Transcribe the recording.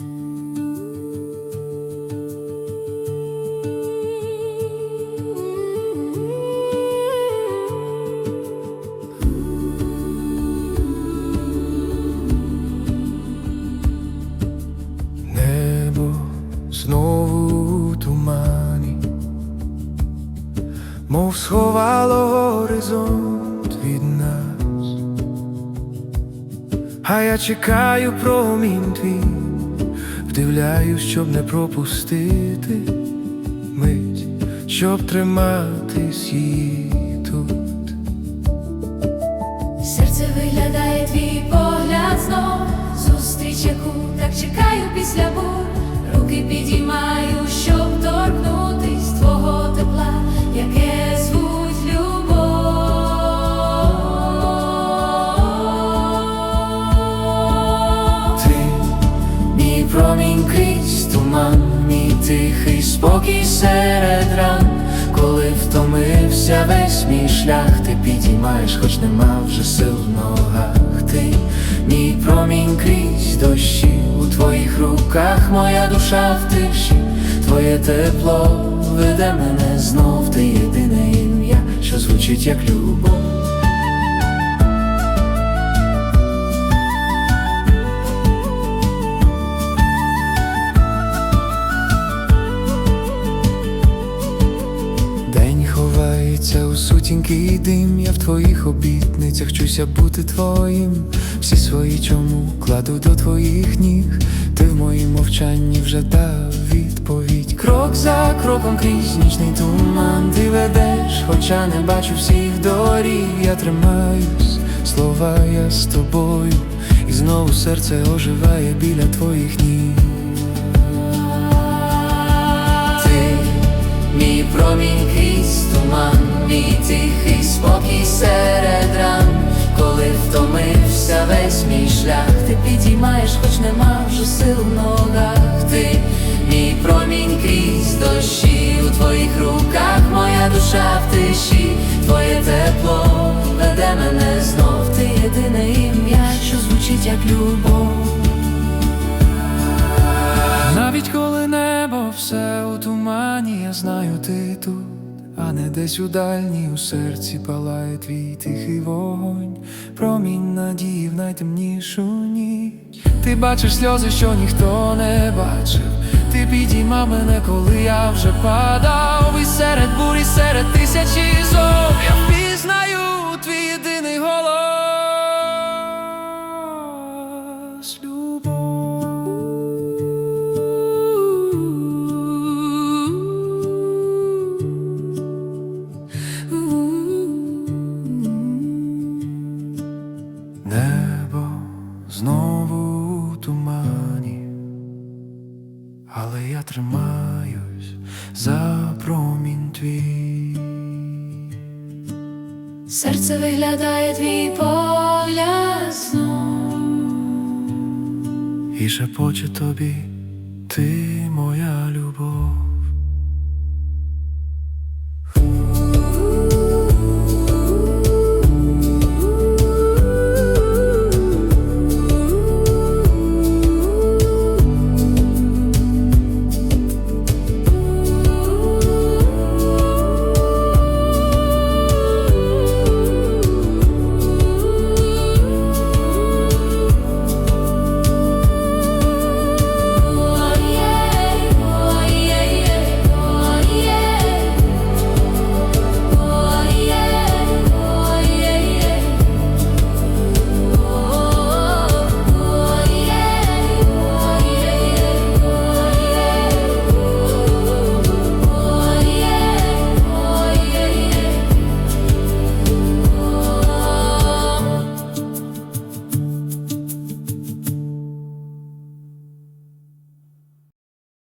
Небо знову у мов сховало горизонт від нас, а я чекаю промінь твій, вдивляюсь, щоб не пропустити мить, щоб триматись її тут. Серце виглядає твій погляд знов. Зустріч, яку так чекаю після бур. Руки підіймаю, щоб торкнутись тихий спокій серед ран, коли втомився весь мій шлях, ти підіймаєш, хоч нема вже сил в ногах. Ти, мій промінь крізь дощі, у твоїх руках моя душа в тиші, твоє тепло веде мене знов, ти єдине ім'я, що звучить як любов. Сутінький дим, я в твоїх обітницях вчуся бути твоїм. Всі свої чому кладу до твоїх ніг. Ти в моїм мовчанні вже дав відповідь. Крок за кроком крізь нічний туман ти ведеш, хоча не бачу всіх доріг, я тримаюсь, слова я з тобою, і знову серце оживає біля твоїх ніг. Мій промінь крізь серед ран, коли втомився весь мій шлях, ти підіймаєш, хоч нема вже сил в ногах. Ти мій промінь крізь дощі, у твоїх руках моя душа в тиші, твоє тепло веде мене знов, ти єдине ім'я, що звучить як любов. Навіть коли небо все у тумані, я знаю, ти тут, а не десь у дальній у серці палає твій тихий вогонь, промінь надії в найтемнішу ніч. Ти бачиш сльози, що ніхто не бачив. Ти підіймав мене, коли я вже падав, і серед бурі, серед тисячі зов я впізнаю твій єдиний голос але я тримаюсь за промінь твій. Серце виглядає твій погляд знов І шепоче тобі, ти моя.